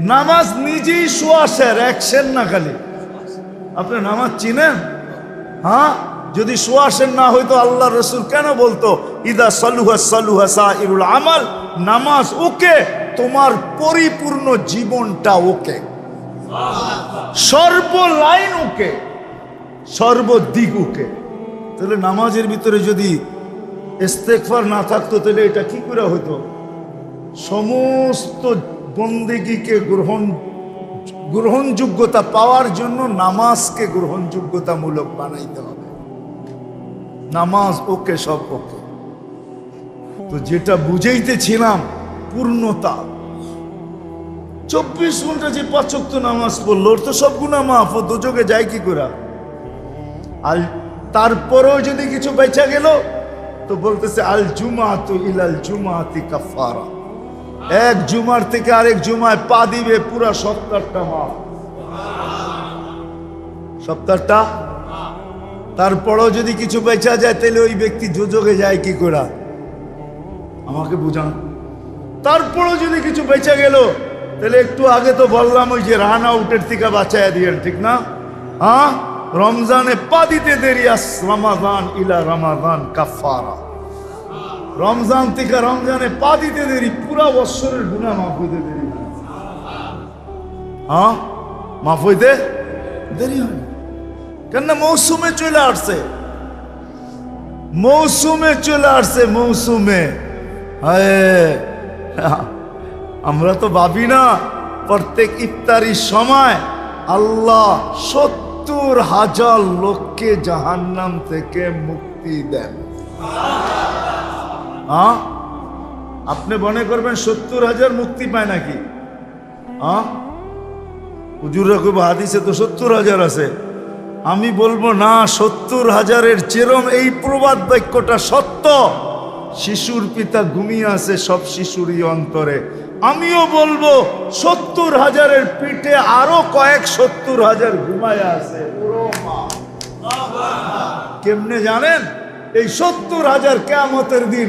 নামাজ নিজেই সোয়াশের একশের না খালি। আপনি নামাজ চিনেন? হ্যাঁ? যদি সোয়াশের না হইতো আল্লাহ রসুল কেন বলতো, ইদা সালুহা সালুহা সাইরুল আমাল নামাজ ওকে, তোমার পরিপূর্ণ জীবনটা ওকে। সর্ব লাইন ওকে, সর্বদিক ওকে। তাহলে নামাজের ভিতরে যদি ইস্তেকফার না থাকতো, তাহলে এটা কি করে হতো সমস্ত বন্দেগীকে গ্রহণ, গ্রহণযোগ্যতা পাওয়ার জন্য নামাজকে গ্রহণযোগ্যতামূলক বানাইতে হবে। নামাজ ওকে, সব ওকে। তো যেটা বুঝাইতেছিলাম, পূর্ণতা। চব্বিশ ঘণ্টা যে পাচক তো নামাজ পড়ল, ওর তো সব গুণা মাফ, ও দুযোগে যায় কি করে? আর তারপরেও যদি কিছু বেচা গেল, তো বলতেছে, আল জুমা তো ইলাল জুমাতি কাফারা এক জুমার থেকে আরেক জুমায় পা দিবে পুরা সপ্তাহটা মাফ সপ্তাহটা তারপরেও যদি কিছু বেচা যায়, তাহলে ওই ব্যক্তি যোজকে যায় কি করে? আমাকে বুঝান। তারপরেও যদি কিছু বেচা গেল, তাহলে একটু আগে তো বললাম ওই যে রান আউটের থেকে বাঁচাইয়া দিয়েন, ঠিক না? হ্যাঁ? রমজানে পা দিতে দেরি আস, রমাদান ইলা রমাদান কাফারা রমজান থেকে রমজানে পা দিতে দেরি, পুরা বৎসরের গুণা মাফ হইতে দেরি। হ্যাঁ? মাফ হইতে দেরি হয়। কেন মৌসুমে চলে আসছে। মৌসুমে চলে আসছে, মৌসুমে। আমরা তো ভাবি না, প্রত্যেক ইফতারির সময় আল্লাহ সত্তর হাজার লোককে জাহান্নাম থেকে মুক্তি দেন। হ্যাঁ আপনি মনে করবেন সত্তর হাজার মুক্তি পায় নাকি? হ্যাঁ হুজুরা খুব হাদিসে তো সত্তর হাজার আছে। আমি বলব না, সত্তর হাজারের চেরম এই প্রবাদ বাক্যটা সত্য। শিশুর পিতা ঘুমিয়ে আছে সব শিশুরই অন্তরে। আমিও বলব, সত্তর হাজারের পিঠে আরও কয়েক সত্তর হাজার ঘুমায় আছে। কেমনে জানেন? এই সত্তর হাজার কেমতের দিন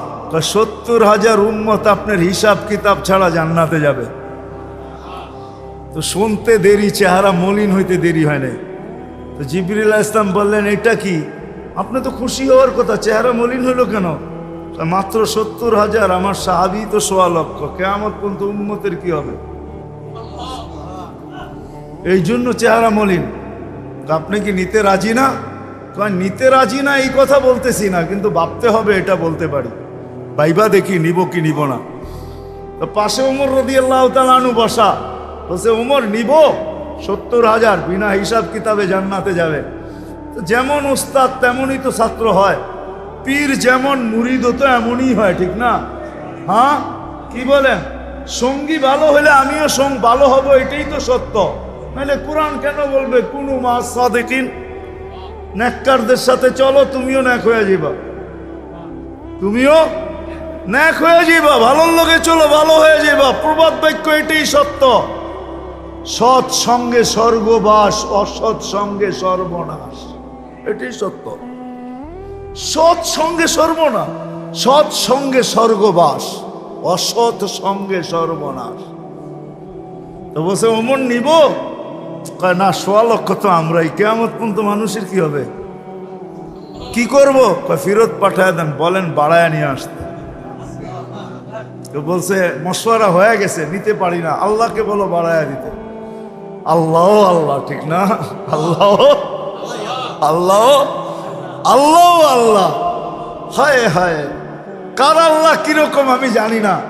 সত্তর হাজার উম্মত আপনার হিসাব কিতাব ছাড়া জান্নাতে যাবে। তো শুনতে দেরি, চেহারা মলিন হইতে দেরি হয় নাই। তো জিবরিল ইসলাম বললেন, এটা কি? আপনি তো খুশি হওয়ার কথা, চেহারা মলিন হলো কেন? মাত্র সত্তর হাজার আমার সাহাবি তো সোয়া লক্ষ কেমন পর্যন্ত উন্মতের কি হবে? এই জন্য চেহারা মলিন। আপনি কি নিতে রাজি না? নিতে রাজি না, এই কথা বলতেছি না, কিন্তু ভাবতে হবে এটা বলতে পারি। ভাইবা দেখি, নিব কি নিব না। তো পাশে উমর রদি আল্লাহ তালু বসা। বলছে উমর নিব? সত্তর হাজার, বিনা হিসাব কিতাবে জান্নাতে যাবে। যেমন ওস্তাদ, তেমনই তো ছাত্র হয়। পীর যেমন মুরিদ তো এমনই হয়, ঠিক না? হ্যাঁ? কি বলেন? সঙ্গী ভালো হলে আমিও সঙ্গ, ভালো হব, এটাই তো সত্য। নাহলে কোরআন কেন বলবে? কুনু মা সাদেকিন। নেককারদের সাথে চলো, তুমিও ন্যাক হয়ে যাবা তুমিও ন্যাক হয়ে যাবা ভালোর লোকে চলো, ভালো হয়ে যাবা প্রবাদ বাক্য এটাই সত্য। সৎ সঙ্গে স্বর্গবাস, অসৎ সঙ্গে সর্বনাশ। এটাই সত্য। সৎ সঙ্গে সর্বনাশ, সৎ সঙ্গে স্বর্গবাস, অসৎ সঙ্গে সর্বনাশ। তো বসে অমন নিব? কয়, না সোয়া লক্ষ তো আমরাই। কেমন পর্যন্ত মানুষের কি হবে? কি করব? ফেরত পাঠায় দেন। বলেন, বাড়ায় নিয়ে আসতে। তো বলছে, মশওয়ারা হয়ে গেছে, নিতে পারি না। আল্লাহকে বলো, বাড়ায় দিতে। আল্লাহ আল্লাহ, ঠিক না? আল্লাহ আল্লাহ আল্লাহ আল্লাহ। হায় হায়। কার আল্লাহ কীরকম আমি জানি না।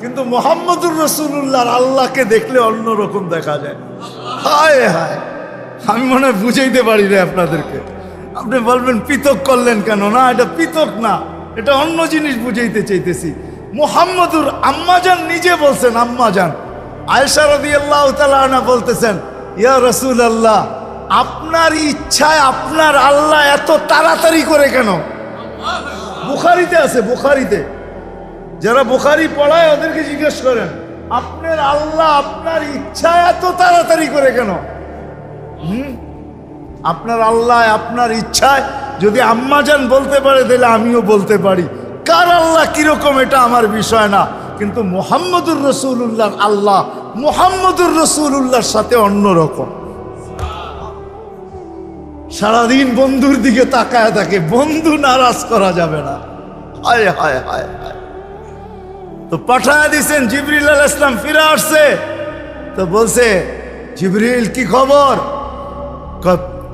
কিন্তু মোহাম্মদুর রসুল্লাহর আল্লাহকে দেখলে অন্যরকম দেখা যায়। হায় হায়। আমি মনে হয় বুঝাইতে পারি না আপনাদেরকে। আপনি বলবেন, পৃথক করলেন কেন? না, এটা পৃথক না। এটা অন্য জিনিস বুঝাইতে চাইতেছি। মোহাম্মদুর আম্মাজান নিজে বলছেন আম্মাজান আয়সা রদি আল্লাহ তালা বলতেছেন, ইয়া রসুল আল্লাহ আপনার ইচ্ছায় আপনার আল্লাহ এত তাড়াতাড়ি করে কেন? বুখারিতে আছে, বুখারিতে। যারা বুখারি পড়ায় ওদেরকে জিজ্ঞেস করেন, আপনার আল্লাহ আপনার ইচ্ছায় এত তাড়াতাড়ি করে কেন? হুম? আপনার আল্লাহ আপনার ইচ্ছায় যদি আম্মাজান বলতে পারে, তাহলে আমিও বলতে পারি। কার আল্লাহ কীরকম এটা আমার বিষয় না। কিন্তু মোহাম্মদুর রসুল্লাহ আল্লাহ মোহাম্মদুর রসুল্লাহর সাথে অন্যরকম। সারাদিন বন্ধুর দিকে তাকায় থাকে, বন্ধু নারাজ করা যাবে না। হায় হায় হায় হায়। তো পাঠায় দিছেন, জিবরিল আল ইসলাম ফিরে আসছে। তো বলছে, জিবরিল, কি খবর?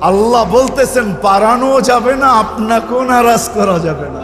আল্লাহ বলতেছেন, পারানো যাবে না, আপনাকেও নারাজ করা যাবে না।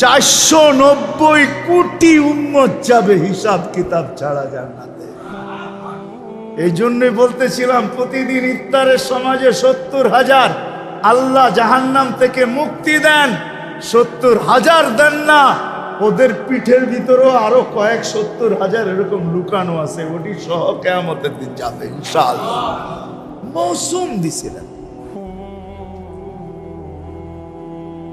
চারশো নব্বই কোটি উম্মত যাবে হিসাব কিতাব ছাড়া জান্নাতে। এই জন্যই বলতেছিলাম, প্রতিদিন ইফতারের সমাজে সত্তর হাজার। আল্লাহ জাহান্নাম থেকে মুক্তি দেন, সত্তর হাজার দেন না। ওদের পিঠের ভিতরেও আরও কয়েক সত্তর হাজার এরকম লুকানো আছে, ওটি সহ কেয়ামতের দিন যাবে, ইনশাআল্লাহ। মৌসুম দিছিলেন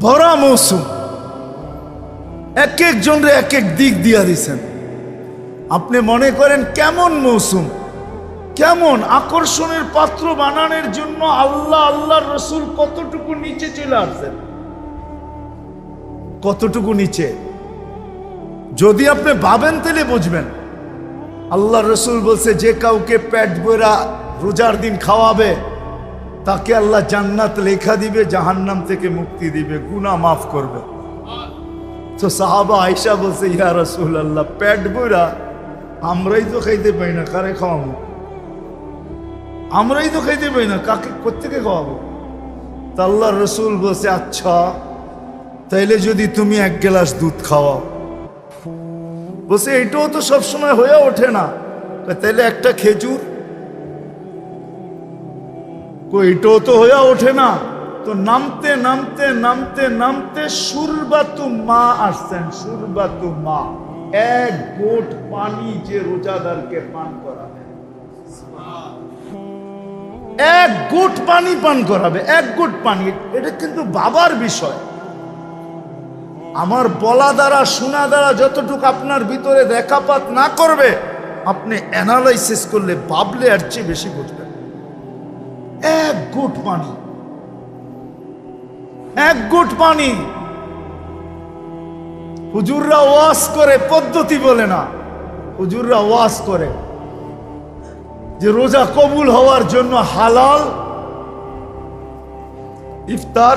ভরা মৌসুম। এক একজনরে এক এক দিক দিয়া দিছেন। আপনি মনে করেন কেমন মৌসুম? কেমন আকর্ষণের পাত্র বানানোর জন্য আল্লাহ, আল্লাহর রসুল কতটুকু নিচে চলে আসছেন? কতটুকু নিচে? যদি আপনি ভাবেন তাহলে বুঝবেন। আল্লাহ রসুল বলছে, যে কাউকে পেট বইরা রোজার দিন খাওয়াবে তাকে আল্লাহ জান্নাত লেখা দিবে, জাহান্নাম থেকে মুক্তি দিবে, গুনাহ মাফ করবে। তো সাহাবা আয়সা বলছে, ইয়া রসুল আল্লাহ প্যাট বইরা আমরাই তো খাইতে পাই না, কারে খাওয়াবো? আমরাই তো খাইতে পাই না, কাকে কোথেকে খাওয়াবো? তা আল্লাহ রসুল বলছে আচ্ছা তাইলে যদি তুমি এক গ্লাস দুধ খাওয়াও। বলছে, এটাও তো সবসময় হয়ে ওঠে না। তাইলে একটা খেজুর কই এটাও তো হয়ে ওঠে না। তো নামতে নামতে নামতে নামতে সুরবাতু মা আসছেন, সুরবাতু মা। এক গোট পানি যে রোজাদারকে পান করাবে। এক গোট পানি পান করাবে, এক গোট পানি, এটা কিন্তু বাবার বিষয়। আমার বলা দ্বারা, শোনা দ্বারা যতটুকু আপনার ভিতরে দেখাপাত না করবে, আপনি অ্যানালাইসিস করলে ভাবলে আর চেয়ে বেশি বুঝবেন এক গুট পানি। এক গুট পানি। হুজুররা ওয়াজ করে, পদ্ধতি বলে না। হুজুররা ওয়াজ করে যে রোজা কবুল হওয়ার জন্য হালাল, ইফতার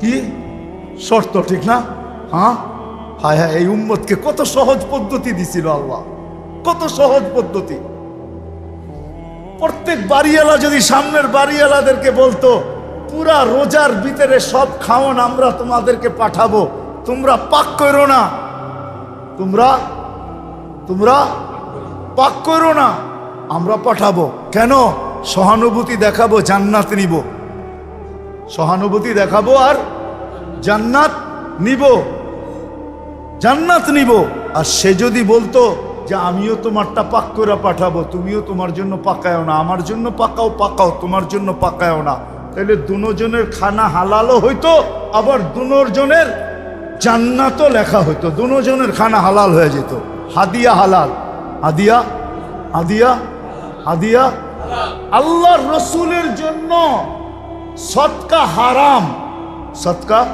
কি? শর্ত ঠিক না? হ্যাঁ? হায় হায়, এই উম্মতকে কত সহজ পদ্ধতি দিছিল আল্লাহ। কত সহজ পদ্ধতি। প্রত্যেক বাড়িওয়ালা যদি সামনের বাড়িওয়ালাদেরকে বলতো, পুরা রোজার ভিতরে সব খাওয়ান আমরা তোমাদেরকে পাঠাবো। তোমরা পাক করো না। তোমরা তোমরা পাক করো না, আমরা পাঠাবো। কেন? সহানুভূতি দেখাবো, জান্নাত নিব। সহানুভূতি দেখাবো আর জান্নাত নিব। জান্নাত নিব। আর সে যদি বলতো যে আমিও তোমারটা পাক করে পাঠাবো, তুমিও তোমার জন্য পাকায়ও না, আমার জন্য পাকাও পাকাও, তোমার জন্য পাকায়ও না। তাহলে দুজনের খানা হালালও হইতো, আবার দুজনের জান্নাতও লেখা হইতো, দুজনের খানা হালাল হয়ে যেত। হাদিয়া হালাল। হাদিয়া? হাদিয়া? হাদিয়া? আল্লাহর রসুলের জন্য সৎকা হারাম। সৎকা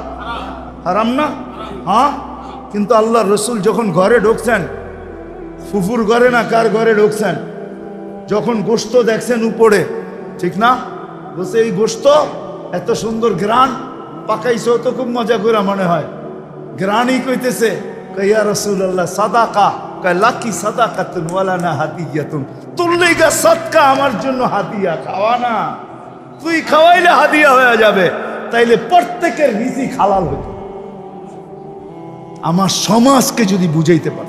হারাম না? হ্যাঁ? কিন্তু আল্লাহর রসুল যখন ঘরে ঢুকছেন ফুফুর ঘরে না কার ঘরে ঢুকছেন? যখন গোস্ত দেখছেন উপরে, ঠিক না? বলছে, এই গোস্ত এত সুন্দর গ্রান পাকাইছে তো খুব মজা করে মনে হয়। গ্রানই কইতেছে কইয়া রসুল আল্লাহ সাদাকা। লাকি সাদাকা তুন ওয়ালা না হাতিয়া তুন তোর লেগা সৎকা আমার জন্য হাতিয়া খাওয়া না। তুই খাওয়াইলে হাদিয়া হয়ে যাবে, তাইলে প্রত্যেকের রিজিক হালাল হতো আমার সমাজকে যদি বুঝাইতে পারতাম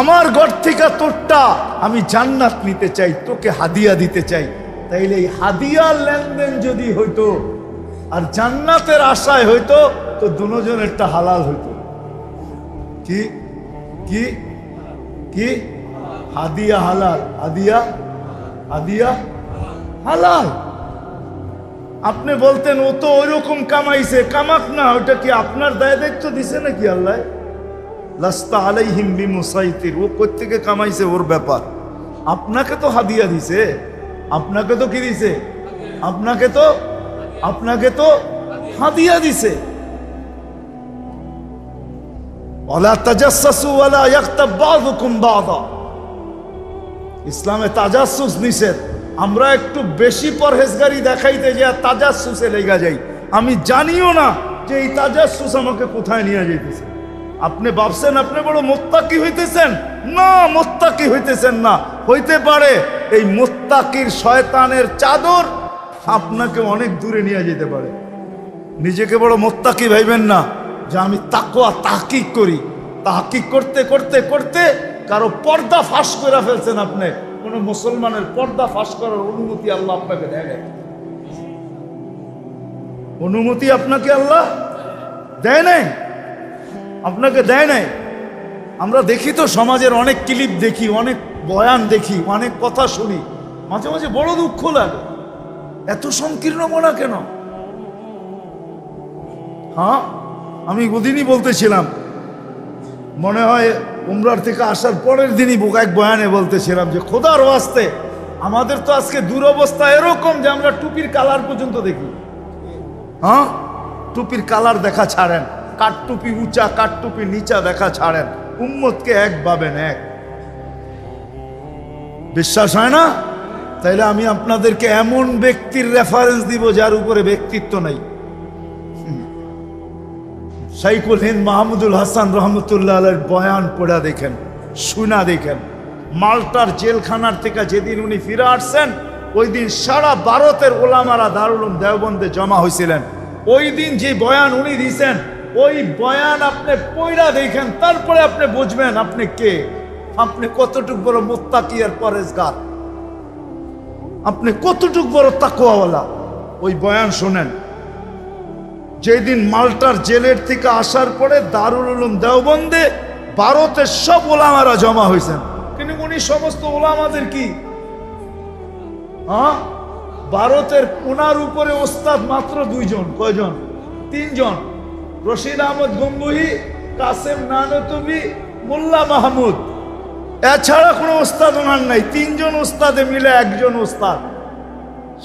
আমার ঘর থেকে তোরটা আমি জান্নাত নিতে চাই, তোকে হাদিয়া দিতে চাই। তাইলে এই হাদিয়ার লেনদেন যদি হইতো, আর জান্নাতের আশায় হইতো, তো দুজনেরটা হালাল হইতো। কি? কি? কি? হাদিয়া হালাল। হাদিয়া? হাদিয়া হালাল। আপনি বলতেন, ও তো ওইরকম কামাইছে, কামাক না ওটা কি আপনার দায় দায়িত্ব দিছে নাকি আল্লাহ? লাস্তা আলাইহিম বিমুসাইতির ও কোত্থেকে কামাইছে ওর ব্যাপার আপনাকে তো হাদিয়া দিছে আপনাকে তো কি দিছে আপনাকে তো আপনাকে তো হাদিয়া দিছে ওয়ালা তাজাসসু ওয়ালা ইয়াগতাব বাযুকুম বাযা ইসলামে তাজাসসুস নিষেধ আমরা একটু বেশি পরহেজগারি দেখাইতে যে তাজাসসুসে লেগা যাই আমি জানিও না যে এই তাজাসসুস আমাকে কোথায় নিয়ে যাইতেছে। আপনি ভাবছেন আপনি বড় মোত্তাকি হইতেছেন? না, মোত্তাকি হইতেছেন না। হইতে পারে এই মোত্তাকির শয়তানের চাদর আপনাকে অনেক দূরে নিয়ে যেতে পারে। নিজেকে বড় মোত্তাকি ভাইবেন না যে আমি তাকোয়া তাহকিক করি। তাহকিক করতে করতে করতে কারও পর্দা ফাঁস করে ফেলছেন আপনি। কোন মুসলমানের পর্দা ফাঁস করার অনুমতি আল্লাহ আপনাকে দেয় নাই। অনুমতি আপনাকে আল্লাহ দেয় নাই? আপনাকে দেয় নাই। আমরা দেখি তো সমাজের অনেক ক্লিপ দেখি, অনেক বয়ান দেখি, অনেক কথা শুনি। মাঝে মাঝে বড় দুঃখ লাগে। এত সংকীর্ণ মনা কেন? হ্যাঁ আমি ওদিনই বলতেছিলাম। মনে হয় উমরার থেকে আসার পরের দিনই বুক এক বয়ানে বলতেছিলাম যে, খোদার ওয়াস্তে, আমাদের তো আজকে দুরবস্থা এরকম যে আমরা টুপির কালার পর্যন্ত দেখি। হ্যাঁ টুপির কালার দেখা ছাড়েন। কাঠ টুপি উঁচা কাঠ টুপি নিচা দেখা ছাড়েন। উম্মতকে এক পাবেন এক বিশ্বাস হয় না? তাইলে আমি আপনাদেরকে এমন ব্যক্তির রেফারেন্স দিব যার উপরে ব্যক্তিত্ব নাই। সাইকুল হিন্দ মাহমুদুল হাসান রহমতুল্লাহ আলের বয়ান পড়া দেখেন, শুনা দেখেন। মাল্টার জেলখানার থেকে যেদিন উনি ফিরে আসছেন, ওই দিন সারা ভারতের ওলামারা দারুলুম দেওবন্দে জমা হয়েছিলেন ওই দিন যে বয়ান উনি দিছেন ওই বয়ান আপনি পয়রা দেখেন, তারপরে আপনি বুঝবেন আপনি কে। আপনি কতটুক বড় মোত্তাকি আর পরেজগার। আপনি কতটুক বড় তাকুয়াওয়ালা ওই বয়ান শোনেন। যেদিন মাল্টার জেলের থেকে আসার পরে দারুল উলুম দেওবন্দে ভারতের সব ওলামারা জমা হয়েছেন কিন্তু উনি সমস্ত ওলামাদের কি? হ্যাঁ? ভারতের কোনার উপরে ওস্তাদ মাত্র দুইজন। কয়জন? তিনজন। রশিদ আহমদ গম্বুহি কাসেম নানতবি, মোল্লা মাহমুদ। এছাড়া কোনো ওস্তাদ ওনার নাই। তিনজন ওস্তাদে মিলে একজন ওস্তাদ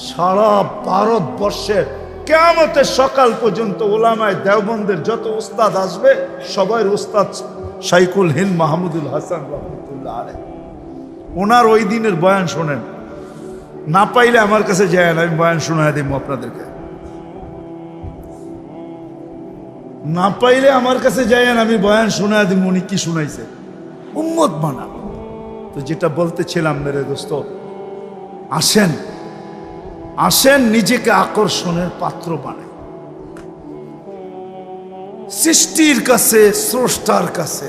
সারা ভারতবর্ষের কেমতের সকাল পর্যন্ত ওলামায় দেওবন্দের যত ওস্তাদ আসবে, সবাই ওস্তাদ সাইকুল হিন্দ মাহমুদুল হাসান রহমতুল্লাহ আলে ওনার ওই দিনের বয়ান শোনেন। না পাইলে আমার কাছে যায় না, আমি বয়ান শোনায় দিব আপনাদেরকে। না পাইলে আমার কাছে যায় আমি বয়ান শোনায় দিব, উনি কি শুনাইছে? উম্মত বানা। তো যেটা বলতেছিলাম, মেরে দোস্ত, আসেন আসেন, নিজেকে আকর্ষণের পাত্র বানায় সৃষ্টির কাছে, স্রষ্টার কাছে,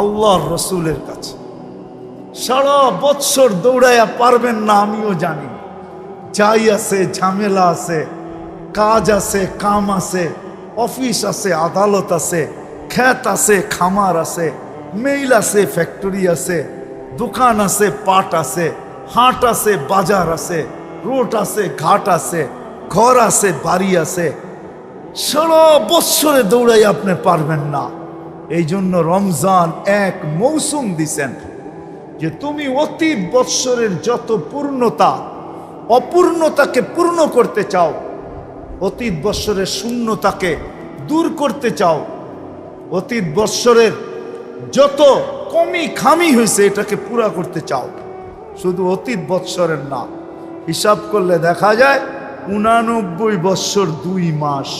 আল্লাহর রসুলের কাছে। সারা বৎসর দৌড়াইয়া পারবেন না, আমিও জানি যাই আছে, ঝামেলা আছে, কাজ আছে, কাম আছে অফিস আছে, আদালত আছে, খ্যাত আছে, খামার আছে মেইল আছে ফ্যাক্টরি আছে, দোকান আছে, পাট আছে, হাট আছে, বাজার আছে, রোড আছে, ঘাট আছে, ঘর আছে, বাড়ি আছে। সারা বৎসরে দৌড়াই আপনি পারবেন না। এই জন্য রমজান এক মৌসুম দিছেন যে তুমি অতীত বৎসরের যত পূর্ণতা, অপূর্ণতাকে পূর্ণ করতে চাও অতীত বৎসরের শূন্যতাকে দূর করতে চাও। অতীত বৎসরের যত কমি খামি হয়েছে এটাকে পুরা করতে চাও। শুধু অতীত বৎসরের না, হিসাব করলে দেখা যায় উনানব্বই বৎসর দুই মাস।